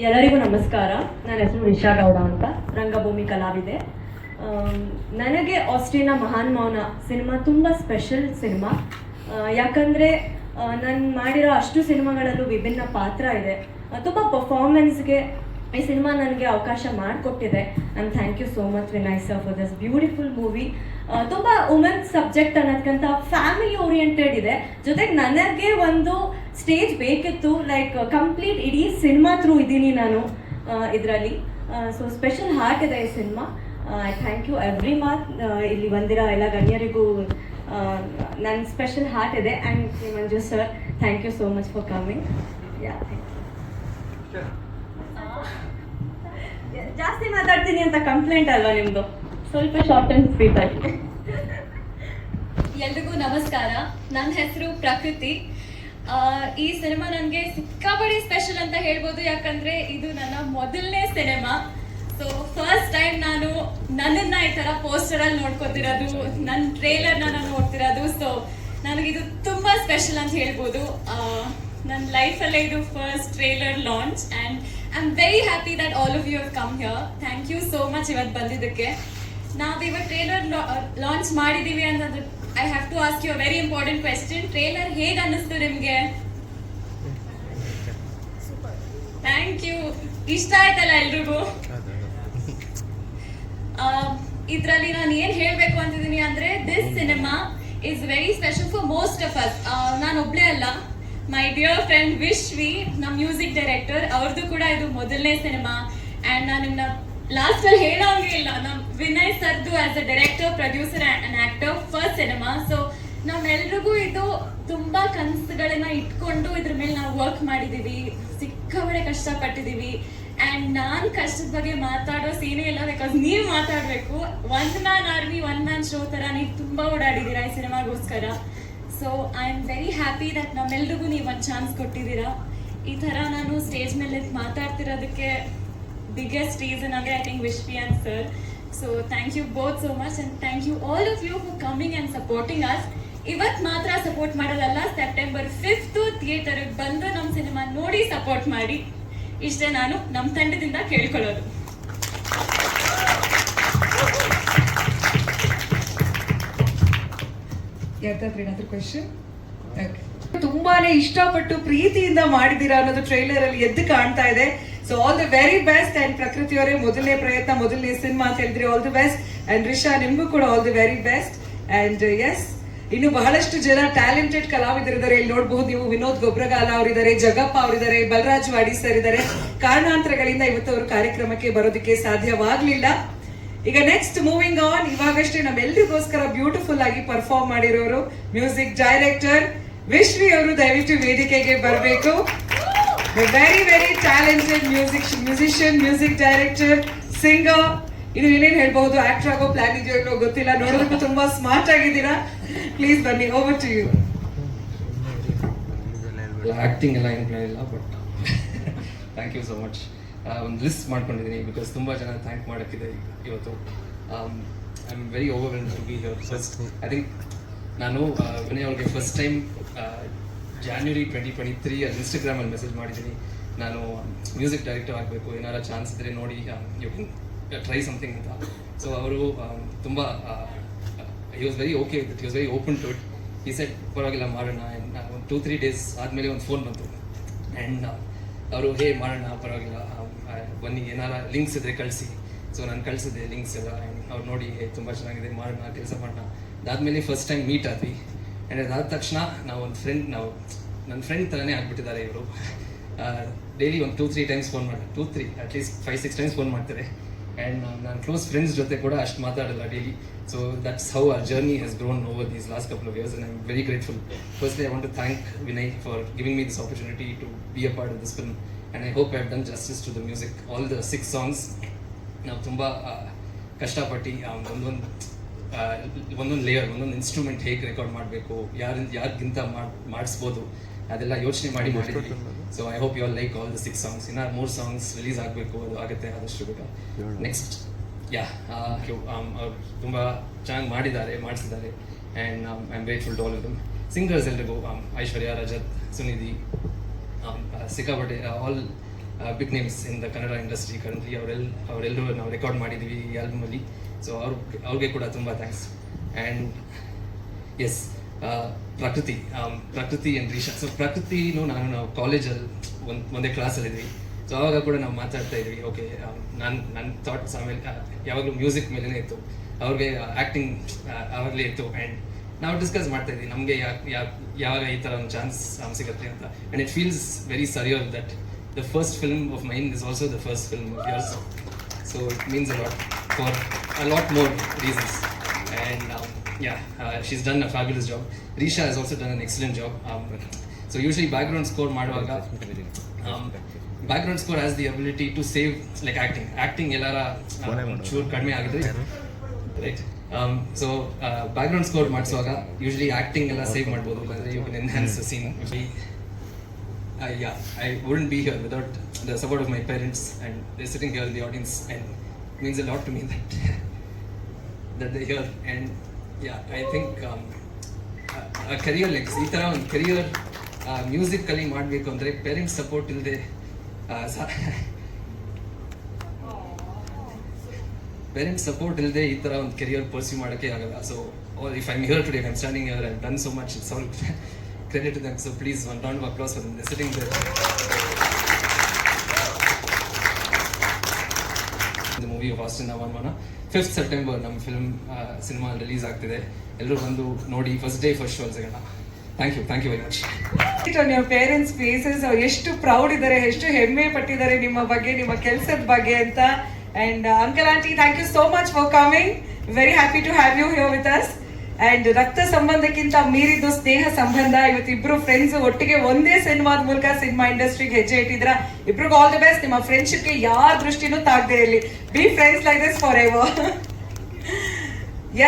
ಎಲ್ಲರಿಗೂ ನಮಸ್ಕಾರ. ನನ್ನ ಹೆಸರು ನಿಶಾ ಗೌಡ ಅಂತ. ರಂಗಭೂಮಿ ಕಲಾವಿದೆ. ನನಗೆ ಆಸ್ಟ್ರೇನ ಮಹಾನ್ ಮೌನ ಸಿನಿಮಾ ತುಂಬ ಸ್ಪೆಷಲ್ ಸಿನಿಮಾ. ಯಾಕಂದರೆ ನಾನು ಮಾಡಿರೋ ಅಷ್ಟು ಸಿನಿಮಾಗಳಲ್ಲೂ ವಿಭಿನ್ನ ಪಾತ್ರ ಇದೆ. ತುಂಬ ಪರ್ಫಾರ್ಮೆನ್ಸ್ಗೆ ಈ ಸಿನಿಮಾ ನನಗೆ ಅವಕಾಶ ಮಾಡಿಕೊಟ್ಟಿದೆ. And thank you so much Vinay sir for this beautiful movie ತುಂಬ ವುಮೆನ್ ಸಬ್ಜೆಕ್ಟ್ ಅನ್ನೋದಕ್ಕಂತ ಫ್ಯಾಮಿಲಿ ಓರಿಯೆಂಟೆಡ್ ಇದೆ. ಜೊತೆಗೆ ನನಗೆ ಒಂದು ಸ್ಟೇಜ್ ಬೇಕಿತ್ತು ಲೈಕ್ ಕಂಪ್ಲೀಟ್ ಇಡೀ ಸಿನಿಮಾ ಥ್ರೂ ಇದ್ದೀನಿ ನಾನು ಇದರಲ್ಲಿ. ಸೊ ಸ್ಪೆಷಲ್ ಹಾರ್ಟ್ ಇದೆ ಈ cinema I thank you every ಮಾತ್ ಇಲ್ಲಿ ಬಂದಿರೋ ಎಲ್ಲ ಗಣ್ಯರಿಗೂ ನನ್ನ ಸ್ಪೆಷಲ್ ಹಾರ್ಟ್ ಇದೆ. And Manju sir thank you so much for coming yeah thank you ಜಾಸ್ತಿ ಮಾತಾಡ್ತೀನಿ ಅಂತ ಕಂಪ್ಲೇಂಟ್ ಅಲ್ವಾ ನಿಮ್ಮದು ಸ್ವಲ್ಪ ಶಾರ್ಟ್ ಆ್ಯಂಡ್ ಸ್ವೀಟ್ ಆಗಿ. ಎಲ್ರಿಗೂ ನಮಸ್ಕಾರ. ನನ್ನ ಹೆಸರು ಪ್ರಕೃತಿ. ಈ ಸಿನಿಮಾ ನನಗೆ ಸಿಕ್ಕಾಪಡಿ ಸ್ಪೆಷಲ್ ಅಂತ ಹೇಳ್ಬೋದು, ಯಾಕಂದ್ರೆ ಇದು ನನ್ನ ಮೊದಲನೇ ಸಿನಿಮಾ. ಸೊ ಫಸ್ಟ್ ಟೈಮ್ ನಾನು ನನ್ನನ್ನ ಈ ತರ ಪೋಸ್ಟರ್ ಅಲ್ಲಿ ನೋಡ್ಕೊತಿರೋದು ನನ್ನ ಟ್ರೇಲರ್ ನಾನು ನೋಡ್ತಿರೋದು. ಸೊ ನನಗಿದು ತುಂಬಾ ಸ್ಪೆಷಲ್ ಅಂತ ಹೇಳ್ಬೋದು. ನನ್ನ ಲೈಫಲ್ಲೇ ಇದು first trailer launch and I am very happy that all of you have come here thank you so much ಇವತ್ತು ಬಂದಿದ್ದಕ್ಕೆ. ನಾವು ಇವತ್ತು ಟ್ರೇಲರ್ ಲಾಂಚ್ ಮಾಡಿದ್ದೀವಿ ಅಂತಂದ್ರೆ I have to ask you very important question trailer ಹೇಗೆ ಅನ್ನಿಸ್ತು ನಿಮಗೆ? ಥ್ಯಾಂಕ್ ಯು ಇಷ್ಟ ಆಯ್ತಲ್ಲ ಎಲ್ರಿಗೂ? ಇದರಲ್ಲಿ ನಾನು ಏನು ಹೇಳಬೇಕು ಅಂತಿದ್ದೀನಿ ಅಂದ್ರೆ this cinema is very special for most of us ನಾನು ಒಬ್ಳೇ ಅಲ್ಲ. ಮೈ ಡಿಯರ್ ಫ್ರೆಂಡ್ ವಿಶ್ವಿ ನಮ್ಮ ಮ್ಯೂಸಿಕ್ ಡೈರೆಕ್ಟರ್ ಅವ್ರದ್ದು ಕೂಡ ಇದು ಮೊದಲನೇ ಸಿನಿಮಾ ಆ್ಯಂಡ್ ನಾನು ನಿಮ್ಮನ್ನ ಲಾಸ್ಟ್ ಅಲ್ಲಿ ಹೇಳೋಂಗೆ ಇಲ್ಲ. ನಮ್ ವಿನಯ್ ಸರ್ದು as a director producer and actor first cinema so ನಮ್ಮೆಲ್ರಿಗೂ ಇದು ತುಂಬಾ ಕನಸುಗಳನ್ನ ಇಟ್ಕೊಂಡು ಇದ್ರ ಮೇಲೆ ನಾವು ವರ್ಕ್ ಮಾಡಿದೀವಿ. ಸಿಕ್ಕಾಬಡೆ ಕಷ್ಟಪಟ್ಟಿದೀವಿ. ಅಂಡ್ ನಾನ್ ಕಷ್ಟದ ಬಗ್ಗೆ ಮಾತಾಡೋ ಸೀನೇ ಇಲ್ಲ ಬಿಕಾಸ್ ನೀವು ಮಾತಾಡ್ಬೇಕು. One man army one man show ತರ ನೀವು ತುಂಬಾ ಓಡಾಡಿದ್ದೀರಾ ಈ ಸಿನಿಮಾಗೋಸ್ಕರ. So I am very happy that ನಮ್ಮೆಲ್ರಿಗೂ ನೀವು ಒಂದು ಚಾನ್ಸ್ ಕೊಟ್ಟಿದ್ದೀರಾ. ಈ ಥರ ನಾನು ಸ್ಟೇಜ್ ಮೇಲೆ ಮಾತಾಡ್ತಿರೋದಕ್ಕೆ ಬಿಗ್ಗೆಸ್ಟ್ ರೀಸನ್ ಅಂದರೆ I think Vishwi and sir so thank you both so much and thank you all of you for coming and supporting us ಇವತ್ತು ಮಾತ್ರ ಸಪೋರ್ಟ್ ಮಾಡೋದಲ್ಲ ಸೆಪ್ಟೆಂಬರ್ ಫಿಫ್ತು ಥಿಯೇಟರ್ಗೆ ಬಂದು ನಮ್ಮ ಸಿನಿಮಾ ನೋಡಿ ಸಪೋರ್ಟ್ ಮಾಡಿ. ಇಷ್ಟೇ ನಾನು ನಮ್ಮ ತಂಡದಿಂದ ಕೇಳ್ಕೊಳ್ಳೋದು. ಯಾರ್ದಾದ್ರೂ ಏನಾದ್ರೂ ಕ್ವೆಶನ್ ತುಂಬಾನೇ ಇಷ್ಟಪಟ್ಟು ಪ್ರೀತಿಯಿಂದ ಮಾಡಿದೀರಾ ಅನ್ನೋದು ಟ್ರೈಲರ್ ಅಲ್ಲಿ ಎದ್ದು ಕಾಣ್ತಾ ಇದೆ. So all the very best and Prakruthi ಅವರೇ ಮೊದಲನೇ ಪ್ರಯತ್ನ, ಮೊದಲನೇ ಸಿನಿಮಾ ಅಂತ ಹೇಳಿದ್ರೆ all the best and Risha ನಿಮ್ಗೂ ಕೂಡ all the very best and yes ಇನ್ನು ಬಹಳಷ್ಟು ಜನ ಟ್ಯಾಲೆಂಟೆಡ್ ಕಲಾವಿದರಿದ್ದಾರೆ. ಇಲ್ಲಿ ನೋಡಬಹುದು ನೀವು ವಿನೋದ್ ಗೊಬ್ರಗಾಲ ಅವರಿದ್ದಾರೆ, ಜಗಪ್ಪ ಅವರಿದ್ದಾರೆ, ಬಲರಾಜ್ ವಾಡಿ ಸರ್ ಇದ್ದಾರೆ. ಕಾರಣಾಂತರಗಳಿಂದ ಇವತ್ತು ಅವರು ಕಾರ್ಯಕ್ರಮಕ್ಕೆ ಬರೋದಕ್ಕೆ ಸಾಧ್ಯವಾಗ್ಲಿಲ್ಲ. ಈಗ ನೆಕ್ಸ್ಟ್ ಮೂವಿಂಗ್ ಆನ್ ಇವಾಗಷ್ಟೇ ನಮ್ಮೆಲ್ಲರಿಗೋಸ್ಕರ ಬ್ಯೂಟಿಫುಲ್ ಆಗಿ ಪರ್ಫಾರ್ಮ್ ಮಾಡಿರೋರು ಮ್ಯೂಸಿಕ್ ಡೈರೆಕ್ಟರ್ ವಿಶ್ವಿ ಅವರು ದಯವಿಟ್ಟು ವೇದಿಕೆಗೆ ಬರಬೇಕು. Very very talented music musician music director singer ಇದು ಏನೇನು ಹೇಳ್ಬಹುದು? ಆಕ್ಟರ್ ಆಗೋ ಪ್ಲಾನ್ ಇದೆಯೋ ಗೊತ್ತಿಲ್ಲ. ನೋಡೋದಕ್ಕೂ ತುಂಬಾ ಸ್ಮಾರ್ಟ್ ಆಗಿದ್ದೀರಾ? ಪ್ಲೀಸ್ ಬನ್ನಿ ಓವರ್ ಟು ಯು ಆ್ಯಕ್ಟಿಂಗ್ ಎಲ್ಲ ಏನು ಪ್ಲಾನ್ ಇಲ್ಲ but thank you so much ಒಂದು ಲಿಸ್ಟ್ ಮಾಡ್ಕೊಂಡಿದ್ದೀನಿ ಬಿಕಾಸ್ ತುಂಬ ಜನ ಥ್ಯಾಂಕ್ ಮಾಡೋಕ್ಕಿದೆ ಇವತ್ತು. I am very over to be here first I think ನಾನು ವಿನಯ್ ಅವ್ರಿಗೆ first time January twenty twenty three ಅಲ್ಲಿ ಇನ್ಸ್ಟಾಗ್ರಾಮಲ್ಲಿ ಮೆಸೇಜ್ ಮಾಡಿದ್ದೀನಿ. ನಾನು ಮ್ಯೂಸಿಕ್ ಡೈರೆಕ್ಟರ್ ಆಗಬೇಕು, ಏನಾರ ಚಾನ್ಸ್ ಇದ್ದರೆ ನೋಡಿ ಯು ಟ್ರೈ ಸಮಥಿಂಗ್ ಅಂತ. ಸೊ ಅವರು ತುಂಬ I was very okay it he was very open to it ಈ ಸೆಟ್ ಪರವಾಗಿಲ್ಲ, ಮಾಡೋಣ. ಒಂದು ಟೂ ತ್ರೀ ಡೇಸ್ ಆದಮೇಲೆ ಒಂದು ಫೋನ್ ಬಂತು. ಆ್ಯಂಡ್ ಅವರು, ಹೇ, ಮಾಡೋಣ, ಪರವಾಗಿಲ್ಲ. ಬನ್ನಿ, ಏನಾರ ಲಿಂಕ್ಸ್ ಇದ್ರೆ ಕಳಿಸಿ. ಸೊ ನಾನು ಕಳಿಸಿದೆ ಲಿಂಕ್ಸ್ ಎಲ್ಲ. ಆ್ಯಂಡ್ ಅವ್ರು ನೋಡಿ, ಹೇ, ತುಂಬ ಚೆನ್ನಾಗಿದೆ, ಮಾಡೋಣ, ಕೆಲಸ ಮಾಡೋಣ. ಅದಾದಮೇಲೆ ಫಸ್ಟ್ ಟೈಮ್ ಮೀಟ್ ಆದ್ವಿ. ಆ್ಯಂಡ್ ಅದಾದ ತಕ್ಷಣ ನಾವು ಒಂದು ಫ್ರೆಂಡ್ ನಾವು ನನ್ನ ಫ್ರೆಂಡ್ ಥರನೇ ಆಗಿಬಿಟ್ಟಿದ್ದಾರೆ ಇವರು. ಡೈಲಿ ಒಂದು ಟೂ ತ್ರೀ ಟೈಮ್ಸ್ ಫೋನ್ ಮಾಡ್ತಾರೆ two three at least five six times phone ಮಾಡ್ತಾರೆ. ಆ್ಯಂಡ್ ನಾನು ಕ್ಲೋಸ್ ಫ್ರೆಂಡ್ಸ್ ಜೊತೆ ಕೂಡ ಅಷ್ಟು ಮಾತಾಡಲ್ಲ daily so that's how our journey has grown over these last couple of years I I'm very grateful first I want to thank Vinay for giving me this opportunity to be a part of this film and I hope I have done justice to the music all the six songs ನಾವು ತುಂಬ ಕಷ್ಟಪಟ್ಟು ಒಂದೊಂದು ಒಂದೊಂದು layer ಒಂದೊಂದು instrument ಹೇಗೆ record ಮಾಡಬೇಕು ಯಾರಿಂದ ಯಾರಿಗಿಂತ ಮಾಡಿಸ್ಬೋದು ಅದೆಲ್ಲ ಯೋಚನೆ ಮಾಡಿ ಮಾಡಿದ್ವಿ. So I hope you all like all the six songs ಇನ್ನ ಮೂರು ಸಾಂಗ್ಸ್ ರಿಲೀಸ್ ಆಗಬೇಕು ಅದು ಆಗುತ್ತೆ ಆದಷ್ಟು ಬೇಗ. ನೆಕ್ಸ್ಟ್ ಯಾ ಅವ್ರು ತುಂಬ ಚೆನ್ನಾಗಿ ಮಾಡಿದ್ದಾರೆ ಮಾಡಿಸಿದ್ದಾರೆ. And I am grateful to all of them singers ಎಲ್ರಿಗೂ um, ಐಶ್ವರ್ಯ ರಜತ್ ಸುನಿಧಿ um, ಸಿಕ್ಕಾಪಟ್ಟೆ all big names in the Kannada industry currently ಅವರೆಲ್ಲ ಅವರೆಲ್ಲರೂ ನಾವು ರೆಕಾರ್ಡ್ ಮಾಡಿದ್ವಿ ಈ ಆಲ್ಬಮಲ್ಲಿ ಸೊ ಅವ್ರ ಅವ್ರಿಗೆ ಕೂಡ ತುಂಬ ಥ್ಯಾಂಕ್ಸ್ ಆ್ಯಂಡ್ ಎಸ್ ಪ್ರಕೃತಿ ಪ್ರಕೃತಿ ಅಂಡ್ ರೀಶಾ ಸೊ ಪ್ರಕೃತಿನೂ ನಾನು ನಾವು ಕಾಲೇಜಲ್ಲಿ ಒಂದು, ಒಂದೇ ಕ್ಲಾಸಲ್ಲಿದ್ವಿ ಸೊ ಆವಾಗ ಕೂಡ ನಾವು ಮಾತಾಡ್ತಾ ಇದ್ವಿ ಓಕೆ ನಾನು ನನ್ನ ಥಾಟ್ಸ್ ಆಮೇಲೆ ಯಾವಾಗಲೂ ಮ್ಯೂಸಿಕ್ ಮೇಲೇ ಇತ್ತು. ಅವ್ರಿಗೆ ಆ್ಯಕ್ಟಿಂಗ್ ಆವಾಗಲೇ ಇತ್ತು. ಆ್ಯಂಡ್ ನಾವು ಡಿಸ್ಕಸ್ ಮಾಡ್ತಾ ಇದ್ವಿ, ನಮಗೆ ಯಾವಾಗ ಈ ಥರ ಒಂದು ಚಾನ್ಸ್ ಸಿಗುತ್ತೆ ಅಂತ. And it feels very surreal that the first film of mine is also the first film of yours. So, it means a lot. For a lot more reasons and um, yeah uh, she's done a fabulous job risha has also done an excellent job um, so usually background score ಮಾಡುವಾಗ um, background score has the ability to save like acting acting ಎಲ್ಲಾರ ಚೂರು ಕಡಿಮೆ ಆಗಿದ್ರೆ right so background score ಮಾಡಿಸುವಾಗ usually acting ಎಲ್ಲ save ಮಾಡ್ಬೋದು ಅಂದರೆ you can enhance scene uh, yeah, I wouldn't be here without the support of my parents, and they're sitting here in the audience, and it means a lot to me that that they're here. And yeah, I think um, a- a career like ಈ ಥರ ಒಂದು career ಮ್ಯೂಸಿಕಲ್ಲಿ ಮಾಡಬೇಕು ಅಂದರೆ parents support ಇಲ್ಲದೆ parents support ಇಲ್ಲದೆ ಈ ಥರ ಒಂದು ಕೆರಿಯರ್ ಪರ್ಸ್ಯೂ ಮಾಡೋಕ್ಕೆ ಆಗಲ್ಲ. So if I'm here today I'm standing here I done so much it's credit to them so please one round applause for them sitting the movie of one fifth September ನಮ್ಮ film cinema release ಆಗ್ತಿದೆ. ಎಲ್ಲರೂ ಬಂದು ನೋಡಿ first day first show ಸಿಗೋಣ. Thank you thank you very much ನಿಮ್ಮ parents faces ಎಷ್ಟು proud ಇದ್ದಾರೆ, ಎಷ್ಟು ಹೆಮ್ಮೆ ಪಟ್ಟಿದ್ದಾರೆ ನಿಮ್ಮ ಬಗ್ಗೆ, ನಿಮ್ಮ ಕೆಲಸದ ಬಗ್ಗೆ ಅಂತ. And uncle aunty thank you so much for coming very happy to have you here with us and ರಕ್ತ ಸಂಬಂಧಕ್ಕಿಂತ ಮೀರಿದ್ದು ಸ್ನೇಹ ಸಂಬಂಧ. ಇವತ್ತು ಇಬ್ರು ಫ್ರೆಂಡ್ಸ್ ಒಟ್ಟಿಗೆ ಒಂದೇ ಸಿನಿಮಾದ ಮೂಲಕ ಸಿನಿಮಾ ಇಂಡಸ್ಟ್ರಿಗೆ ಹೆಜ್ಜೆ ಇಟ್ಟಿದ್ರ. ಇಬ್ರಿಗೂ ಆಲ್ ದ ಬೆಸ್ಟ್ ನಿಮ್ಮ ಫ್ರೆಂಡ್ಶಿಪ್ಗೆ ಯಾವ ದೃಷ್ಟಿನೂ ತಾಗದೆ ಇರಲಿ. Be friends like this forever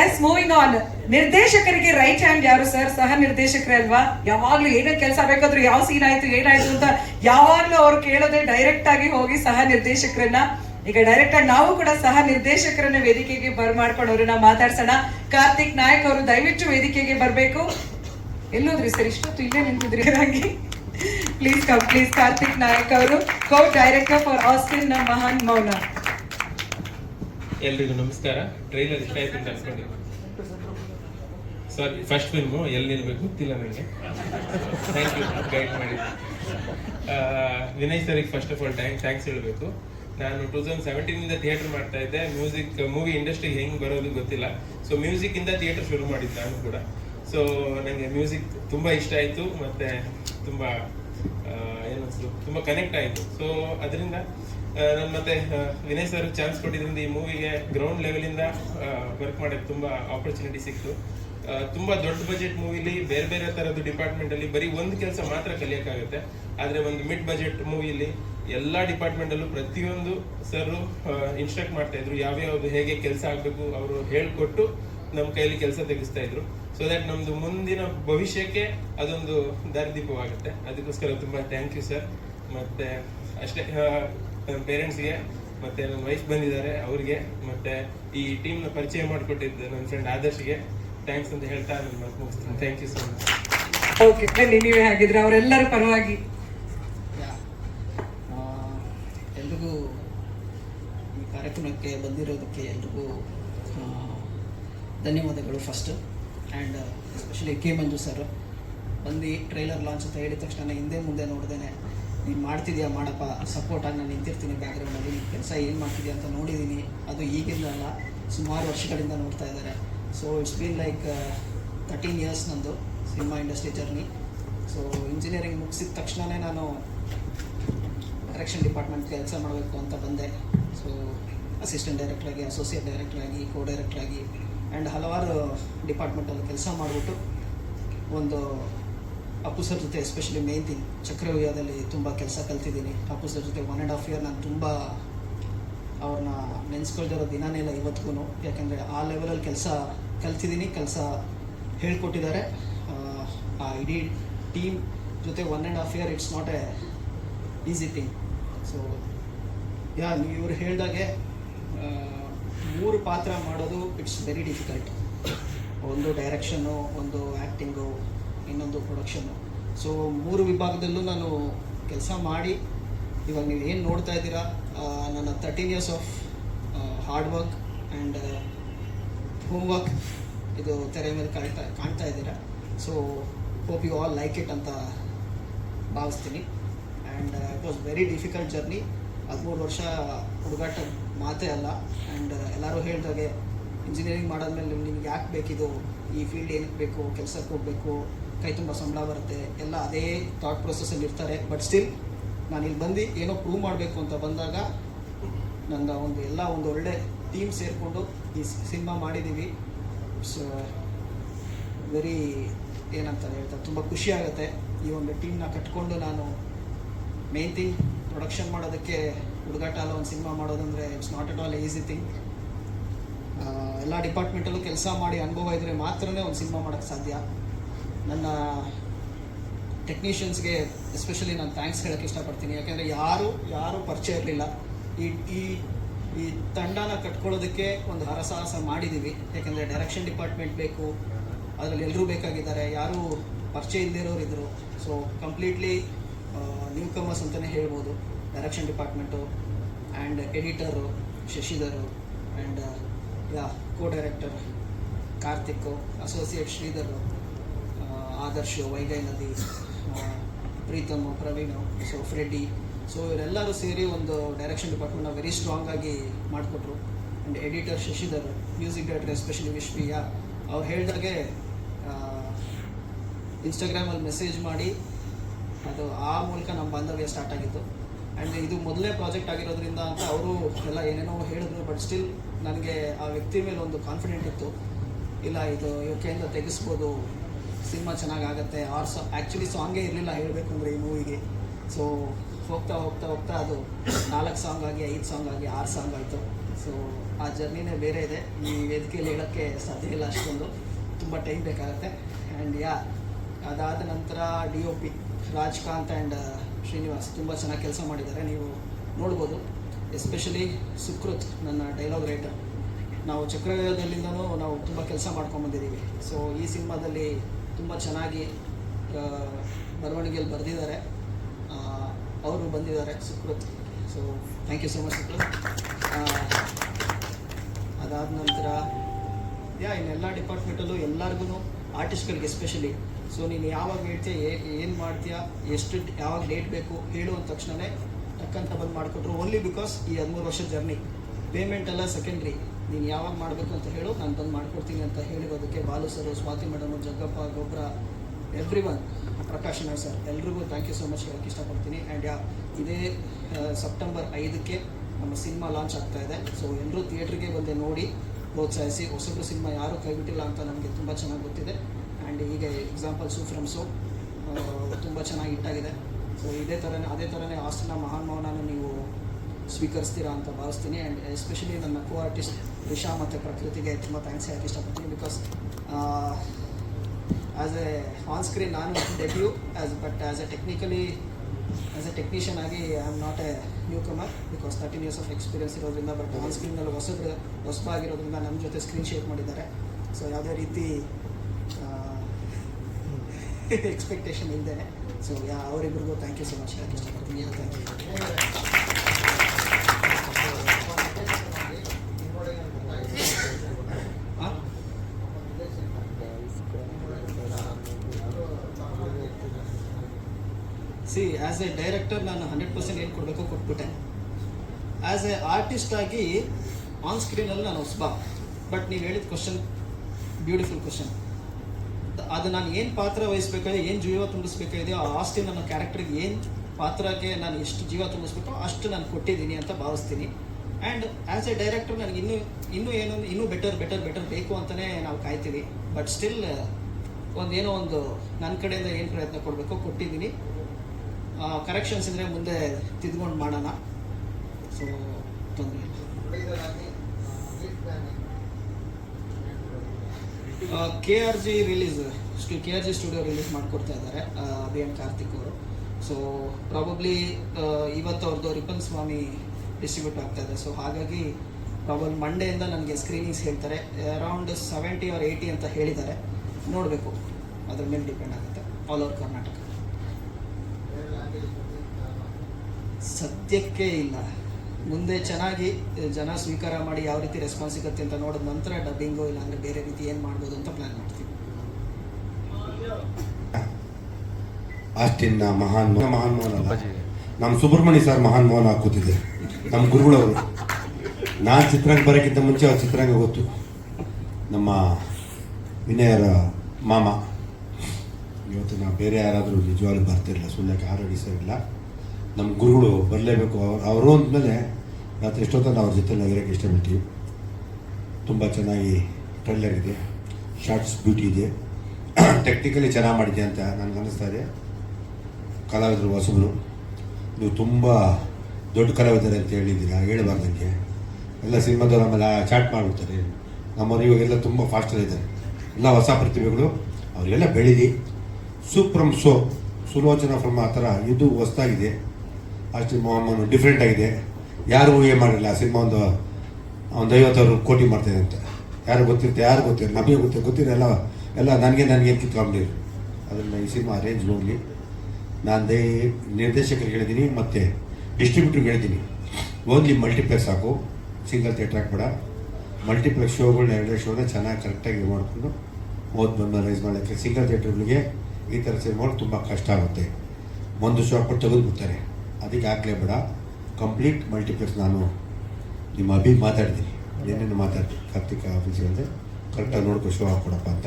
yes moving on ನಿರ್ದೇಶಕರಿಗೆ ರೈಟ್ ಹ್ಯಾಂಡ್ ಯಾರು ಸರ್ ಸಹ ನಿರ್ದೇಶಕರೇ ಅಲ್ವಾ? ಯಾವಾಗ್ಲೂ ಏನೇ ಕೆಲಸ ಬೇಕಾದ್ರೂ ಯಾವ ಸೀನ್ ಆಯ್ತು, ಏನಾಯ್ತು ಅಂತ ಯಾವಾಗ್ಲೂ ಅವ್ರು ಕೇಳೋದೇ ಡೈರೆಕ್ಟ್ ಆಗಿ ಹೋಗಿ ಸಹ ನಿರ್ದೇಶಕರನ್ನ. ಈಗ ಡೈರೆಕ್ಟ್ ನಾವು ಕೂಡ ಸಹ ನಿರ್ದೇಶಕರನ್ನ ವೇದಿಕೆಗೆ ಬರ್ ಮಾಡ್ಕೊಂಡು ಅವ್ರನ್ನ ಮಾತಾಡ್ಸೋಣ. ಕಾರ್ತಿಕ್ ನಾಯಕ್ ಅವರು ದಯವಿಟ್ಟು ವೇದಿಕೆಗೆ ಬರಬೇಕು. ಎಲ್ಲೋದ್ರಿ ಸರ್? ಇಷ್ಟೊತ್ತು ಇಲ್ಲೇ ನಿಂತಿದ್ರಿ ಹಾಗೆ. Please come please Karthik Nayak ಅವರು ಕೋ ಡೈರೆಕ್ಟರ್ ಫಾರ್ ಆಸ್ಟಿನ್ನ ಮಹಾನ್ ಮೌನ. ಎಲ್ರಿಗೂ ನಮಸ್ಕಾರ. ಟ್ರೈಲರ್ ಇಷ್ಟ ಆಯ್ತು ಅಂತ ಸಾರಿ ಫಸ್ಟ್ ಫಿಲ್ಮು ಎಲ್ಲಿ ನಿಲ್ಬೇಕು? ಗೊತ್ತಿಲ್ಲ ನನಗೆ ಥ್ಯಾಂಕ್ ಯು ಗೈಡ್ ಮಾಡಿ ವಿನಯ್ ಸರಿಗೆ first of all time thanks ಹೇಳಬೇಕು. ನಾನು ಟೂ ತೌಸಂಡ್ ಸೆವೆಂಟೀನಿಂದ ಥಿಯೇಟರ್ ಮಾಡ್ತಾ ಇದ್ದೆ. ಮ್ಯೂಸಿಕ್ ಮೂವಿ ಇಂಡಸ್ಟ್ರಿ ಹೆಂಗೆ ಬರೋದು ಗೊತ್ತಿಲ್ಲ. ಸೊ ಮ್ಯೂಸಿಕ್ಕಿಂದ ಥಿಯೇಟರ್ ಶುರು ಮಾಡಿದ್ದೆ ನಾನು ಕೂಡ. ಸೊ ನನಗೆ ಮ್ಯೂಸಿಕ್ ತುಂಬ ಇಷ್ಟ ಆಯಿತು. ಮತ್ತು ತುಂಬ ಏನಿಸ್ತು ತುಂಬ ಕನೆಕ್ಟ್ ಆಯಿತು. ಸೊ ಅದರಿಂದ ನಾನು ಮತ್ತೆ ವಿನಯ್ ಸರ್ ಚಾನ್ಸ್ ಕೊಟ್ಟಿದ್ದರಿಂದ ಈ ಮೂವಿಗೆ ಗ್ರೌಂಡ್ ಲೆವೆಲಿಂದ ವರ್ಕ್ ಮಾಡೋಕ್ಕೆ ತುಂಬ ಆಪರ್ಚುನಿಟಿ ಸಿಕ್ತು. ತುಂಬ ದೊಡ್ಡ ಬಜೆಟ್ ಮೂವಿಲಿ ಬೇರೆ ಬೇರೆ ಥರದ್ದು ಡಿಪಾರ್ಟ್ಮೆಂಟಲ್ಲಿ ಬರೀ ಒಂದು ಕೆಲಸ ಮಾತ್ರ ಕಲಿಯೋಕ್ಕಾಗುತ್ತೆ. ಆದರೆ ಒಂದು ಮಿಡ್ ಬಜೆಟ್ ಮೂವಿಲಿ ಎಲ್ಲಾ ಡಿಪಾರ್ಟ್ಮೆಂಟ್ ಅಲ್ಲೂ ಪ್ರತಿಯೊಂದು ಸರ್ ಇನ್ಸ್ಟ್ರಕ್ಟ್ ಮಾಡ್ತಾ ಇದ್ರು. ಯಾವ್ಯಾವ್ದು ಹೇಗೆ ಕೆಲಸ ಆಗಬೇಕು ಅವರು ಹೇಳ್ಕೊಟ್ಟು ನಮ್ಮ ಕೈಯಲ್ಲಿ ಕೆಲಸ ತೆಗಿಸ್ತಾ ಇದ್ರು. ಸೊ ದಟ್ ನಮ್ದು ಮುಂದಿನ ಭವಿಷ್ಯಕ್ಕೆ ಅದೊಂದು ದಾರಿದೀಪವಾಗುತ್ತೆ. ಅದಕ್ಕೋಸ್ಕರ ತುಂಬಾ ಥ್ಯಾಂಕ್ ಯು ಸರ್ ಮತ್ತೆ ಅಷ್ಟೇ ನನ್ನ ಪೇರೆಂಟ್ಸ್ಗೆ ಮತ್ತೆ ನನ್ನ ವೈಫ್ ಬಂದಿದ್ದಾರೆ ಅವ್ರಿಗೆ. ಮತ್ತೆ ಈ ಟೀಮ್ನ ಪರಿಚಯ ಮಾಡಿಕೊಟ್ಟಿದ್ದ ನನ್ನ ಫ್ರೆಂಡ್ ಆದರ್ಶ್ಗೆ ಥ್ಯಾಂಕ್ಸ್ ಅಂತ ಹೇಳ್ತಾ ಮಾತು ಮುಗಿಸ್ತೀನಿ. Thank you so much okay ನೀವೇ ಹಾಗಿದ್ರೆ ಅವರೆಲ್ಲರ ಪರವಾಗಿ ಆ, ಎಲ್ರಿಗೂ ಈ ಬಂದಿರೋದಕ್ಕೆ ಎಲ್ರಿಗೂ ಧನ್ಯವಾದಗಳು first and especially K Manju sir ಬಂದು ಟ್ರೈಲರ್ ಲಾಂಚ್ ಅಂತ ಹೇಳಿದ ತಕ್ಷಣ ಹಿಂದೆ ಮುಂದೆ ನೋಡ್ದೇನೆ, ನೀನು ಮಾಡ್ತಿದ್ಯಾ ಮಾಡಪ್ಪ ಸಪೋರ್ಟಾಗಿ ನಾನು ನಿಂತಿರ್ತೀನಿ ಬ್ಯಾಕ್ಗ್ರೌಂಡಲ್ಲಿ ನೀನು ಕೆಲಸ ಏನು ಮಾಡ್ತಿದ್ಯಾ ಅಂತ ನೋಡಿದ್ದೀನಿ ಅದು ಈಗಿಂದ ಅಲ್ಲ, ಸುಮಾರು ವರ್ಷಗಳಿಂದ ನೋಡ್ತಾ ಇದ್ದಾರೆ. So it's been like thirteen years ನಂದು cinema industry journey so engineering ಮುಗಿಸಿದ ತಕ್ಷಣವೇ ನಾನು ಡೈರೆಕ್ಷನ್ ಡಿಪಾರ್ಟ್ಮೆಂಟ್ ಕೆಲಸ ಮಾಡಬೇಕು ಅಂತ ಬಂದೆ. ಸೊ ಅಸಿಸ್ಟೆಂಟ್ ಡೈರೆಕ್ಟ್ರಾಗಿ ಅಸೋಸಿಯೇಟ್ ಡೈರೆಕ್ಟ್ರಾಗಿ ಕೋ ಡೈರೆಕ್ಟ್ರಾಗಿ ಆ್ಯಂಡ್ ಹಲವಾರು ಡಿಪಾರ್ಟ್ಮೆಂಟಲ್ಲಿ ಕೆಲಸ ಮಾಡಿಬಿಟ್ಟು ಒಂದು ಅಪ್ಪು ಸರ್ ಜೊತೆ ಎಸ್ಪೆಷಲಿ ಮೇನ್ ಥಿಂಗ್ ಚಕ್ರವ್ಯೂಹದಲ್ಲಿ ತುಂಬ ಕೆಲಸ ಕಲ್ತಿದ್ದೀನಿ. ಅಪ್ಪು ಸರ್ ಜೊತೆ ಒನ್ ಆ್ಯಂಡ್ ಹಾಫ್ ಇಯರ್ ನಾನು ತುಂಬ ಅವ್ರನ್ನ ನೆನೆಸ್ಕೊಳ್ದಿರೋ ದಿನಾನೇ ಇಲ್ಲ ಇವತ್ತಿಗೂ ಯಾಕೆಂದರೆ ಆ ಲೆವೆಲಲ್ಲಿ ಕೆಲಸ ಕಲ್ತಿದ್ದೀನಿ ಕೆಲಸ ಹೇಳ್ಕೊಟ್ಟಿದ್ದಾರೆ. ಆ, ಇಡೀ ಟೀಮ್ ಜೊತೆ one and half year it's not a easy thing so yeah ಇವರು ಹೇಳ್ದಾಗೆ ಮೂರು ಪಾತ್ರ ಮಾಡೋದು ಇಟ್ಸ್ ವೆರಿ ಡಿಫಿಕಲ್ಟ್ ಒಂದು ಡೈರೆಕ್ಷನ್ನು ಒಂದು ಆ್ಯಕ್ಟಿಂಗು ಇನ್ನೊಂದು ಪ್ರೊಡಕ್ಷನ್ನು ಸೊ ಮೂರು ವಿಭಾಗದಲ್ಲೂ ನಾನು ಕೆಲಸ ಮಾಡಿ, ಇವಾಗ ನೀವು ಏನು ನೋಡ್ತಾ ಇದ್ದೀರಾ ನನ್ನ thirteen years of hard work and home work ಇದು ತೆರೆ ಮೇಲೆ ಕಾಣ್ತಾ ಕಾಣ್ತಾ ಇದ್ದೀರಾ. So hope you all like it ಅಂತ ಭಾವಿಸ್ತೀನಿ. And it was very difficult journey ಹದಿಮೂರು ವರ್ಷ ಹುಡುಗಾಟ ಮಾತೇ ಅಲ್ಲ. ಆ್ಯಂಡ್ ಎಲ್ಲರೂ ಹೇಳಿದಾಗೆ ಇಂಜಿನಿಯರಿಂಗ್ ಮಾಡಾದ್ಮೇಲೆ ನಿಮ್ಗೆ ಯಾಕೆ ಬೇಕಿದು? ಈ ಫೀಲ್ಡ್ ಏನಕ್ಕೆ ಬೇಕು? ಕೆಲಸಕ್ಕೆ ಹೋಗಬೇಕು? ಕೈ ತುಂಬ ಸಂಬಳ ಬರುತ್ತೆ. ಎಲ್ಲ ಅದೇ ಥಾಟ್ ಪ್ರೊಸೆಸ್ಸಲ್ಲಿ ಇರ್ತಾರೆ. ಬಟ್ ಸ್ಟಿಲ್ ನಾನು ಇಲ್ಲಿ ಬಂದು ಏನೋ ಪ್ರೂವ್ ಮಾಡಬೇಕು ಅಂತ ಬಂದಾಗ ನನ್ನ ಒಂದು ಎಲ್ಲ ಒಂದು ಒಳ್ಳೆ ಟೀಮ್ ಸೇರಿಕೊಂಡು ಈ ಸಿನಿಮಾ ಮಾಡಿದ್ದೀವಿ ಸೊ ವೆರಿ ಏನಂತ ಹೇಳ್ತಾರೆ, ತುಂಬ ಖುಷಿ ಆಗುತ್ತೆ. ಈ ಒಂದು ಟೀಮ್ನ ಕಟ್ಕೊಂಡು ನಾನು ಮೇನ್ ಥಿಂಗ್ ಪ್ರೊಡಕ್ಷನ್ ಮಾಡೋದಕ್ಕೆ ಹುಡುಗಾಟ ಅಲ್ಲ, ಒಂದು ಸಿನಿಮಾ ಮಾಡೋದಂದರೆ it's not at all easy thing ಎಲ್ಲ ಡಿಪಾರ್ಟ್ಮೆಂಟಲ್ಲೂ ಕೆಲಸ ಮಾಡಿ ಅನುಭವ ಇದ್ದರೆ ಮಾತ್ರನೇ ಒಂದು ಸಿನಿಮಾ ಮಾಡೋಕ್ಕೆ ಸಾಧ್ಯ. ನನ್ನ ಟೆಕ್ನಿಷಿಯನ್ಸ್ಗೆ ಎಸ್ಪೆಷಲಿ ನಾನು ಥ್ಯಾಂಕ್ಸ್ ಹೇಳೋಕ್ಕೆ ಇಷ್ಟಪಡ್ತೀನಿ. ಯಾಕೆಂದರೆ ಯಾರು, ಯಾರೂ ಪರಿಚಯ ಇರಲಿಲ್ಲ. ಈ ಈ ಈ ತಂಡನ ಕಟ್ಕೊಳ್ಳೋದಕ್ಕೆ ಒಂದು ಹರಸಾಹಸ ಮಾಡಿದ್ದೀವಿ ಯಾಕೆಂದರೆ ಡೈರೆಕ್ಷನ್ ಡಿಪಾರ್ಟ್ಮೆಂಟ್ ಬೇಕು, ಅದರಲ್ಲಿ ಎಲ್ಲರೂ ಬೇಕಾಗಿದ್ದಾರೆ, ಯಾರೂ ಪರಿಚಯ ಇಲ್ಲದಿರೋರು ಇದ್ದರು ಸೊ ಕಂಪ್ಲೀಟ್ಲಿ ನ್ಯೂ ಕಮರ್ಸ್ ಅಂತಲೇ ಹೇಳ್ಬೋದು. Direction department and editor Shashidhar and yeah co director Karthik associate Shridhar Adarsh Vaigai ನದಿ Preetham Praveen so Freddy so ಇವರೆಲ್ಲರೂ ಸೇರಿ ಒಂದು ಡೈರೆಕ್ಷನ್ ಡಿಪಾರ್ಟ್ಮೆಂಟ್ನ ವೆರಿ ಸ್ಟ್ರಾಂಗ್ ಆಗಿ ಮಾಡಿಕೊಟ್ರು. And editor Shashidhar music director especially ವಿಶ್ವಿಯ, ಅವ್ರು ಹೇಳಿದಾಗೆ ಇನ್ಸ್ಟಾಗ್ರಾಮಲ್ಲಿ ಮೆಸೇಜ್ ಮಾಡಿ ಅದು ಆ ಮೂಲಕ ನಮ್ಮ ಬಾಂಧವ್ಯ ಸ್ಟಾರ್ಟ್ ಆಗಿತ್ತು. ಆ್ಯಂಡ್ ಇದು ಮೊದಲೇ ಪ್ರಾಜೆಕ್ಟ್ ಆಗಿರೋದ್ರಿಂದ ಅಂತ ಅವರು ಎಲ್ಲ ಏನೇನೋ ಹೇಳಿದ್ರು ಬಟ್ ಸ್ಟಿಲ್ ನನಗೆ ಆ ವ್ಯಕ್ತಿ ಮೇಲೆ ಒಂದು ಕಾನ್ಫಿಡೆಂಟ್ ಇತ್ತು. ಇಲ್ಲ, ಇದು ಇವ್ರ ಅಂತ ತೆಗೆಸ್ಬೋದು, ಸಿನಿಮಾ ಚೆನ್ನಾಗಾಗತ್ತೆ ಆರ್ ಸಾ ಆ್ಯಕ್ಚುಲಿ ಸಾಂಗೇ ಇರಲಿಲ್ಲ ಹೇಳಬೇಕು ಅಂದರೆ ಈ ಮೂವಿಗೆ ಸೊ ಹೋಗ್ತಾ ಹೋಗ್ತಾ ಹೋಗ್ತಾ ಅದು ನಾಲ್ಕು ಸಾಂಗ್ ಆಗಿ, ಐದು ಸಾಂಗ್ ಆಗಿ, ಆರು ಸಾಂಗ್ ಆಯಿತು. ಸೊ ಆ ಜರ್ನಿನೇ ಬೇರೆ ಇದೆ. ಈ ವೇದಿಕೆಯಲ್ಲಿ ಹೇಳೋಕ್ಕೆ ಸಾಧ್ಯ ಇಲ್ಲ ಅಷ್ಟೊಂದು. ತುಂಬ ಟೈಮ್ ಬೇಕಾಗುತ್ತೆ. ಆ್ಯಂಡ್ ಯಾ ಅದಾದ ನಂತರ D O P Rajkanth and Srinivas ತುಂಬ ಚೆನ್ನಾಗಿ ಕೆಲಸ ಮಾಡಿದ್ದಾರೆ. ನೀವು ನೋಡ್ಬೋದು. ಎಸ್ಪೆಷಲಿ ಸುಕೃತ್ ನನ್ನ ಡೈಲಾಗ್ ರೈಟರ್ ನಾವು ಚಕ್ರವ್ಯೂಹದಲ್ಲಿಂದನೂ ನಾವು ತುಂಬ ಕೆಲಸ ಮಾಡ್ಕೊಂಬಂದಿದ್ದೀವಿ ಸೊ ಈ ಸಿನಿಮಾದಲ್ಲಿ ತುಂಬ ಚೆನ್ನಾಗಿ ಬರವಣಿಗೆಯಲ್ಲಿ ಬರೆದಿದ್ದಾರೆ. ಅವರು ಬಂದಿದ್ದಾರೆ Sukruth so thank you so much Sukruth ಅದಾದ ನಂತರ, ಯಾ ಇನ್ನೆಲ್ಲ ಡಿಪಾರ್ಟ್ಮೆಂಟಲ್ಲೂ ಎಲ್ಲರಿಗೂ ಆರ್ಟಿಸ್ಟ್ಗಳಿಗೆ ಎಸ್ಪೆಷಲಿ ಸೊ ನೀನು ಯಾವಾಗ ಹೇಳ್ತೀಯ ಏನು ಮಾಡ್ತೀಯಾ, ಎಷ್ಟು ಯಾವಾಗ ಡೇಟ್ ಬೇಕು ಹೇಳು ಅಂದ ತಕ್ಷಣವೇ ಟಕ್ಕಂತ ಬಂದು ಮಾಡಿಕೊಟ್ರು. ಓನ್ಲಿ ಬಿಕಾಸ್ ಈ ಹದಿಮೂರು ವರ್ಷದ ಜರ್ನಿ ಪೇಮೆಂಟ್ ಎಲ್ಲ ಸೆಕೆಂಡ್ರಿ ನೀನು ಯಾವಾಗ ಮಾಡಬೇಕು ಅಂತ ಹೇಳು, ನಾನು ಬಂದು ಮಾಡ್ಕೊಡ್ತೀನಿ ಅಂತ ಹೇಳಿರೋದಕ್ಕೆ ಬಾಲು ಸರ್ ಸ್ವಾತಿ ಮೇಡಮು ಜಗ್ಗಪ್ಪ ಗೊಬ್ಬರ ಎವ್ರಿ ಒನ್ ಪ್ರಕಾಶ್ ನಾಯ್ ಸರ್ ಎಲ್ರಿಗೂ ಥ್ಯಾಂಕ್ ಯು ಸೊ ಮಚ್ ಹೇಳೋಕ್ಕೆ ಇಷ್ಟಪಡ್ತೀನಿ. ಆ್ಯಂಡ್ ಯಾ ಇದೇ ಸೆಪ್ಟೆಂಬರ್ ಐದಕ್ಕೆ ನಮ್ಮ ಸಿನಿಮಾ ಲಾಂಚ್ ಆಗ್ತಾ ಇದೆ. ಸೊ ಎಲ್ಲರೂ ಥಿಯೇಟ್ರಿಗೆ ಬಂದೆ ನೋಡಿ, ಪ್ರೋತ್ಸಾಹಿಸಿ. ಹೊಸಬ್ರು ಸಿನಿಮಾ ಯಾರೂ ಕೈಬಿಟ್ಟಿಲ್ಲ ಅಂತ ನಮಗೆ ತುಂಬ ಚೆನ್ನಾಗಿ ಗೊತ್ತಿದೆ. ಆ್ಯಂಡ್ ಹೀಗೆ ಎಕ್ಸಾಂಪಲ್ ಸೂಫ್ರಮ್ಸು ತುಂಬ ಚೆನ್ನಾಗಿ ಇಟ್ಟಾಗಿದೆ ಸೊ ಇದೇ ಥರನೇ ಅದೇ ಥರನೇ ಆಸ್ತಿನ ಮಹಾನ್ ಮೌನನ ನೀವು ಸ್ವೀಕರಿಸ್ತೀರಾ ಅಂತ ಭಾವಿಸ್ತೀನಿ. ಆ್ಯಂಡ್ ಎಸ್ಪೆಷಲಿ ನನ್ನ ಕೋ ಆರ್ಟಿಸ್ಟ್ ರಿಷಾ ಮತ್ತು ಪ್ರಕೃತಿಗೆ ತುಂಬ ಥ್ಯಾಂಕ್ಸ್ ಹೇಳಕ್ಕೆ ಇಷ್ಟಪಡ್ತೀನಿ because as a on screen ನಾನು debut as but as a technically as a technician ಆಗಿ I am not a newcomer because thirteen years of experience ಇರೋದ್ರಿಂದ ಬಟ್ ಆನ್ ಸ್ಕ್ರೀನಲ್ಲಿ ಹೊಸಬ್ರು, ಹೊಸಬಾಗಿರೋದ್ರಿಂದ ನಮ್ಮ ಜೊತೆ ಸ್ಕ್ರೀನ್ ಶೇರ್ ಮಾಡಿದ್ದಾರೆ. ಸೊ ಯಾವುದೇ ರೀತಿ ಎಕ್ಸ್ಪೆಕ್ಟೇಷನ್ ಇಲ್ಲದೆ ಸೊ ಯಾ ಅವರಿಬ್ಬರಿಗೂ ಥ್ಯಾಂಕ್ ಯು ಸೊ ಮಚ್ ಇಷ್ಟಪಡ್ತೀನಿ yeah thank you see as a director ನಾನು ಹಂಡ್ರೆಡ್ ಪರ್ಸೆಂಟ್ ಏನು ಕೊಡಬೇಕು ಕೊಟ್ಬಿಟ್ಟೆ. ಆ್ಯಸ್ ಎ ಆರ್ಟಿಸ್ಟ್ ಆಗಿ ಆನ್ ಸ್ಕ್ರೀನಲ್ಲಿ ನಾನು ಹೊಸಬ ಬಟ್ ನೀವು ಹೇಳಿದ ಕ್ವಶನ್ ಬ್ಯೂಟಿಫುಲ್ ಕ್ವಶನ್ ಅದು ನಾನು ಏನು ಪಾತ್ರ ವಹಿಸ್ಬೇಕಾಗಿದೆ ಏನು ಜೀವ ತುಂಬಿಸ್ಬೇಕಾಗಿದೆ ಆ ಆಸ್ತಿ ನನ್ನ ಕ್ಯಾರೆಕ್ಟರ್ಗೆ ಏನು ಪಾತ್ರಕ್ಕೆ ನಾನು ಎಷ್ಟು ಜೀವ ತುಂಬಿಸ್ಬೇಕೋ ಅಷ್ಟು ನಾನು ಕೊಟ್ಟಿದ್ದೀನಿ ಅಂತ ಭಾವಿಸ್ತೀನಿ. ಆ್ಯಂಡ್ ಆ್ಯಸ್ ಎ ಡೈರೆಕ್ಟರ್ ನನಗೆ ಇನ್ನೂ ಇನ್ನೂ ಏನು ಇನ್ನೂ ಬೆಟರ್ ಬೆಟರ್ ಬೆಟರ್ ಬೇಕು ಅಂತಲೇ ನಾವು ಕಾಯ್ತೀವಿ. ಬಟ್ ಸ್ಟಿಲ್ ಒಂದು ಏನೋ ಒಂದು ನನ್ನ ಕಡೆಯಿಂದ ಏನು ಪ್ರಯತ್ನ ಕೊಡಬೇಕು ಕೊಟ್ಟಿದ್ದೀನಿ. ಕರೆಕ್ಷನ್ಸ್ ಇದ್ದರೆ ಮುಂದೆ ತಿದ್ಕೊಂಡು ಮಾಡೋಣ. ಸೊ ತೊಂದರೆ K R G release K R G studio release ಮಾಡಿಕೊಡ್ತಾ ಇದ್ದಾರೆ ಬಿ ಎಂ ಕಾರ್ತಿಕ್ ಅವರು. ಸೊ ಪ್ರಾಬಬ್ಲಿ ಇವತ್ತು ಅವ್ರದ್ದು ರಿಪನ್ ಸ್ವಾಮಿ ಡಿಸ್ಟ್ರಿಬ್ಯೂಟ್ ಆಗ್ತಾ ಇದೆ. ಸೊ ಹಾಗಾಗಿ ಪ್ರಾಬಲ್ ಮಂಡೆಯಿಂದ ನನಗೆ ಸ್ಕ್ರೀನಿಂಗ್ಸ್ ಹೇಳ್ತಾರೆ. ಅರೌಂಡ್ ಸೆವೆಂಟಿ ಆರ್ ಏಯ್ಟಿ ಅಂತ ಹೇಳಿದ್ದಾರೆ. ನೋಡಬೇಕು. ಅದ್ರ ಮೇಲೆ ಡಿಪೆಂಡ್ ಆಗುತ್ತೆ. ಆಲ್ ಓವರ್ ಕರ್ನಾಟಕ ಸದ್ಯಕ್ಕೆ ಇಲ್ಲ. ಮುಂದೆ ಚೆನ್ನಾಗಿ, ಜನ ಸ್ವೀಕಾರ ಮಾಡಿ ಯಾವ ರೀತಿ ರೆಸ್ಪಾನ್ಸ್ ಸಿಗುತ್ತೆ ಅಂತ ನೋಡಿದ ನಂತರ ಡಬ್ಬಿಂಗು ಇಲ್ಲಾಂದರೆ ಬೇರೆ ರೀತಿ ಏನು ಮಾಡ್ಬೋದು ಅಂತ ಪ್ಲ್ಯಾನ್ ಮಾಡ್ತೀವಿ. ಆಸ್ಟಿನ್ನ ಮಹಾನ್ ಮೋಹನ ಮಹಾನ್ ನಮ್ಮ ಸುಬ್ರಹ್ಮಣ್ಯ ಸರ್ ಮಹಾನ್ ಮೋಹನ್ ಹಾಕೋತಿದ್ದೆ ನಮ್ಮ ಗುರುಗಳವರು. ನಾನು ಚಿತ್ರಾಂಗ ಬರೋಕ್ಕಿಂತ ಮುಂಚೆ ಅವ್ರ ಚಿತ್ರಾಂಗ ಗೊತ್ತು. ನಮ್ಮ ವಿನಯರ ಮಾಮ. ಇವತ್ತು ನಾವು ಬೇರೆ ಯಾರಾದರೂ ನಿಜವಾಗ್ಲೂ ಬರ್ತಿರಲಿಲ್ಲ ಸುಮ್ಮನೆ ಆರೋಗ್ಯ ಸರಿಲ್ಲ ನಮ್ಮ ಗುರುಗಳು ಬರಲೇಬೇಕು. ಅವ್ರು ಅವರು ಅಂದಮೇಲೆ ರಾತ್ರಿ ಎಷ್ಟೊತ್ತಲ್ಲಿ ಅವ್ರ ಜೊತೆ ನಗರಕ್ಕೆ ಇಷ್ಟಪಡ್ತೀವಿ. ತುಂಬ ಚೆನ್ನಾಗಿ ಟ್ರೈಲರ್ ಇದೆ. ಶಾರ್ಟ್ಸ್ ಬ್ಯೂಟಿ ಇದೆ. ಟೆಕ್ನಿಕಲಿ ಚೆನ್ನಾಗಿ ಮಾಡಿದೆ ಅಂತ ನನಗೆ ಅನ್ನಿಸ್ತಾ ಇದೆ. ಕಲಾವಿದರು, ಹೊಸಬರು. ನೀವು ತುಂಬ ದೊಡ್ಡ ಕಲಾವಿದರು ಅಂತ ಹೇಳಿದ್ದೀರಾ, ಹೇಳಬಾರ್ದಂಗೆ. ಎಲ್ಲ ಸಿನಿಮಾದವ್ರು ಆಮೇಲೆ ಚಾಟ್ ಮಾಡಿಬಿಡ್ತಾರೆ. ನಮ್ಮವ್ರು ಇವಾಗೆಲ್ಲ ತುಂಬ ಫಾಸ್ಟಲ್ಲಿದ್ದಾರೆ ಎಲ್ಲ ಹೊಸ ಪ್ರತಿಭೆಗಳು, ಅವರಿಗೆಲ್ಲ ಬೆಳೀಲಿ. ಸೂಪ್ರಮ್ ಸೋ ಸುಲೋಚನಾ ಫ್ರಮ್ ಆ ಥರ ಇದು ಹೊಸ್ದಾಗಿದೆ. ಅಷ್ಟು ಮೊಹಮ್ಮನ್ ಡಿಫ್ರೆಂಟ್ ಆಗಿದೆ. ಯಾರು ಊಹೆ ಮಾಡಿಲ್ಲ, ಆ ಸಿನಿಮಾ ಒಂದು ಒಂದು ಐವತ್ತಾರು ಕೋಟಿ ಮಾಡ್ತಾಯಿದೆ ಅಂತ. ಯಾರು ಗೊತ್ತಿರುತ್ತೆ, ಯಾರು ಗೊತ್ತಿರ ನಮಗೆ ಗೊತ್ತಿರ ಗೊತ್ತಿರ ಎಲ್ಲ ನನಗೆ ನನಗೆ ಏನು ಕಿತ್ಕೊಂಡಿರು ಅದನ್ನು ಈ ಸಿನಿಮಾ ಅರೇಂಜ್ ಹೋಗಲಿ ನಾನು ದೇ ನಿರ್ದೇಶಕರಿಗೆ ಹೇಳಿದ್ದೀನಿ ಮತ್ತು ಡಿಸ್ಟ್ರಿಬ್ಯೂಟ್ರಿಗೆ ಹೇಳಿದ್ದೀನಿ ಓನ್ಲಿ ಮಲ್ಟಿಪ್ಲೆಕ್ಸ್ ಹಾಕು ಸಿಂಗಲ್ ಥಿಯೇಟ್ರ್ ಹಾಕ್ಬೇಡ. ಮಲ್ಟಿಪ್ಲೆಕ್ಸ್ ಶೋಗಳನ್ನ ಎರಡೇ ಶೋನ ಚೆನ್ನಾಗಿ ಕರೆಕ್ಟಾಗಿ ಇದು ಮಾಡಿಕೊಂಡು ಓದಿ ಬಂದು ರೈಸ್ ಮಾಡೋಕ್ಕೆ ಸಿಂಗಲ್ ಥಿಯೇಟ್ರ್ಗಳಿಗೆ ಈ ಥರ ಸಿನಿಮಾಗಳು ತುಂಬ ಕಷ್ಟ ಆಗುತ್ತೆ. ಒಂದು ಶೋ ಕೊಟ್ಟು ತೆಗೆದುಬಿಡ್ತಾರೆ. ಅದಕ್ಕೆ ಹಾಕ್ಲೇಬೇಡ ಕಂಪ್ಲೀಟ್ ಮಲ್ಟಿಪ್ಲೆಕ್ಸ್ ನಾನು ನಿಮ್ಮ ಅಭಿ ಮಾತಾಡ್ತೀನಿ. ಏನೇನು ಮಾತಾಡ್ತೀನಿ. ಕಾರ್ತಿಕ ಆಫೀಸಿಗೆ ಅಂದರೆ ಕರೆಕ್ಟಾಗಿ ನೋಡ್ಕೊ ಶೋ ಹಾಕ್ಕೊಡಪ್ಪ ಅಂತ.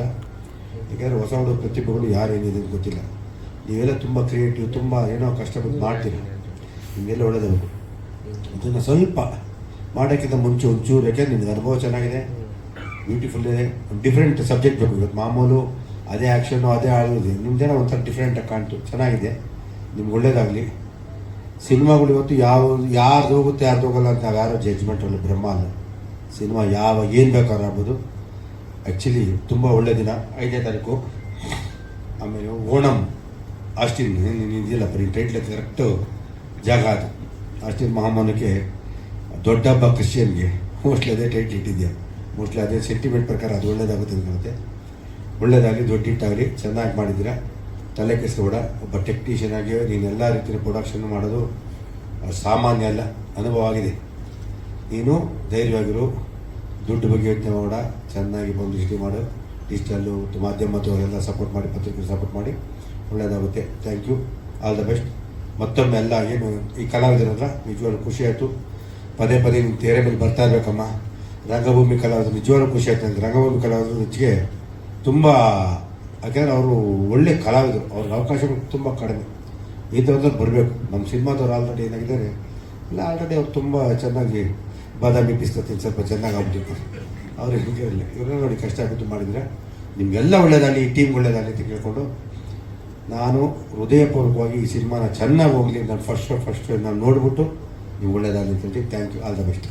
ಯಾಕೆಂದರೆ ಹೊಸ ಹುಡುಗ ಪ್ರತಿಭೆಗಳು ಯಾರು ಏನಿದೆ ಅಂತ ಗೊತ್ತಿಲ್ಲ. ನೀವೆಲ್ಲ ತುಂಬ ಕ್ರಿಯೇಟಿವ್ ತುಂಬ ಏನೋ ಕಷ್ಟಪಟ್ಟು ಮಾಡ್ತೀರಿ. ನಿಮಗೆಲ್ಲ ಒಳ್ಳೆಯದಾಗಬೇಕು ಇದನ್ನು ಸ್ವಲ್ಪ ಮಾಡೋಕ್ಕಿಂತ ಮುಂಚೆ ಒಂಚೂರು, ಯಾಕೆಂದ್ರೆ ನಿಮ್ಗೆ ಅನುಭವ ಚೆನ್ನಾಗಿದೆ. ಬ್ಯೂಟಿಫುಲ್ ಇದೆ. ಡಿಫ್ರೆಂಟ್ ಸಬ್ಜೆಕ್ಟ್ ಬೇಕು. ಇವತ್ತು ಮಾಮೂಲು, ಅದೇ ಆ್ಯಕ್ಷನು ಅದೇ ಆಡೋದು. ನಿಮ್ದೇನೋ ಒಂಥರ ಡಿಫ್ರೆಂಟಾಗಿ ಕಾಣ್ತು. ಚೆನ್ನಾಗಿದೆ. ನಿಮ್ಗೆ ಒಳ್ಳೇದಾಗಲಿ. ಸಿನಿಮಾಗಳು ಇವತ್ತು ಯಾವ ಯಾರು ಹೋಗುತ್ತೆ ಯಾರು ಹೋಗಲ್ಲ ಅಂತ ಯಾರೋ ಜಜ್ಮೆಂಟ್ ಅಲ್ಲ, ಬ್ರಹ್ಮ ಅಲ್ಲ. ಸಿನಿಮಾ ಯಾವ, ಏನು ಬೇಕಾದ್ರೂ ಆಗ್ಬೋದು. ಆ್ಯಕ್ಚುಲಿ ತುಂಬ ಒಳ್ಳೆ ದಿನ. ಐದನೇ ತಾರೀಕು. ಆಮೇಲೆ ಓಣಂ. ಆಸ್ಟಿನ್. ಇದೆಯಲ್ಲ ಬರೀ ಟೈಟ್ಲ ಕರೆಕ್ಟು ಜಾಗ ಅದು. ಆಸ್ಟಿನ್ ಮಹಾಮಾನಕ್ಕೆ ದೊಡ್ಡ ಹಬ್ಬ ಕ್ರಿಶ್ಚಿಯನ್ಗೆ. ಮೋಸ್ಟ್ಲಿ ಅದೇ ಟೈಟ್ ಇಟ್ಟಿದೆಯಾ ಮೋಸ್ಟ್ಲಿ ಅದೇ ಸೆಂಟಿಮೆಂಟ್ ಪ್ರಕಾರ ಅದು ಒಳ್ಳೇದಾಗುತ್ತೆ ಅನ್ಕೊಳುತ್ತೆ ಒಳ್ಳೇದಾಗಲಿ ದೊಡ್ಡ ಹಿಟ್ಟಾಗಲಿ ಚೆನ್ನಾಗಿ ಮಾಡಿದ್ದೀರ. ತಲೆ ಕೆಡಿಸ್ಕೊಬೇಡ. ಒಬ್ಬ ಟೆಕ್ನಿಷಿಯನ್ ಆಗಿ ನೀನು ರೀತಿಯ ಪ್ರೊಡಕ್ಷನ್ ಮಾಡೋದು ಸಾಮಾನ್ಯ ಅಲ್ಲ. ಅನುಭವ ಆಗಿದೆ. ನೀನು ಧೈರ್ಯವಾಗಿರು. ದುಡ್ಡು ಬಗ್ಗೆ ಯೋಚನೆ ಮಾಡ ಚೆನ್ನಾಗಿ ಪಬ್ಲಿಸಿಟಿ ಮಾಡು. ಡಿಜಿಟಲ್ಲು ಮಾಧ್ಯಮದವರೆಲ್ಲ ಸಪೋರ್ಟ್ ಮಾಡಿ ಪತ್ರಿಕೆ ಸಪೋರ್ಟ್ ಮಾಡಿ. ಒಳ್ಳೆಯದಾಗುತ್ತೆ thank you all the best ಮತ್ತೊಮ್ಮೆ ಎಲ್ಲ ಏನು ಈ ಕಲಾವಿದರಲ್ಲ ನಿಜವಾಗ್ಲೂ ಖುಷಿ ಆಯಿತು. ಪದೇ ಪದೇ ನಿಮ್ಮ ತೆರೆ ಮೇಲೆ ಬರ್ತಾ ಇರಬೇಕಮ್ಮ. ರಂಗಭೂಮಿ ಕಲಾವಿದರು ನಿಜವಾಗ್ಲೂ ಖುಷಿ ಆಯ್ತು. ನನಗೆ ರಂಗಭೂಮಿ ಕಲಾವಿದರು ಹೆಚ್ಚಿಗೆ ತುಂಬ, ಯಾಕೆಂದರೆ ಅವರು ಒಳ್ಳೆ ಕಲಾವಿದರು. ಅವ್ರಿಗೆ ಅವಕಾಶಗಳು ತುಂಬ ಕಡಿಮೆ. ಈ ಥರದವ್ರು ಬರಬೇಕು. ನಮ್ಮ ಸಿನಿಮಾದವ್ರು ಆಲ್ರೆಡಿ ಏನಾಗಿದ್ದಾರೆ? ಇಲ್ಲ ಆಲ್ರೆಡಿ ಅವ್ರು ತುಂಬ ಚೆನ್ನಾಗಿ ಬಾದಾಮಿ ಪಿಸ್ತತೀನಿ ಸ್ವಲ್ಪ ಚೆನ್ನಾಗಿ ಆಗ್ಬಿಟ್ಟಿರ್ತಾರೆ. ಅವ್ರು ಹಿಂಗೆ ಇರಲಿಲ್ಲ ಇವ್ರನ್ನ ನೋಡಿ ಕಷ್ಟಪಟ್ಟು ಮಾಡಿದರೆ ನಿಮಗೆಲ್ಲ ಒಳ್ಳೇದಾಗಲಿ, ಈ ಟೀಮ್ ಒಳ್ಳೇದಾಗಲಿ ಅಂತ ಕೇಳಿಕೊಂಡು ನಾನು ಹೃದಯಪೂರ್ವಕವಾಗಿ ಈ ಸಿನಿಮಾನ ಚೆನ್ನಾಗಿ ಹೋಗಲಿ ನಾನು ಫಸ್ಟ್ ಫಸ್ಟ್ ನಾನು ನೋಡಿಬಿಟ್ಟು ನೀವು ಒಳ್ಳೇದಾಗಲಿ ಅಂತ ಹೇಳಿ thank you all the best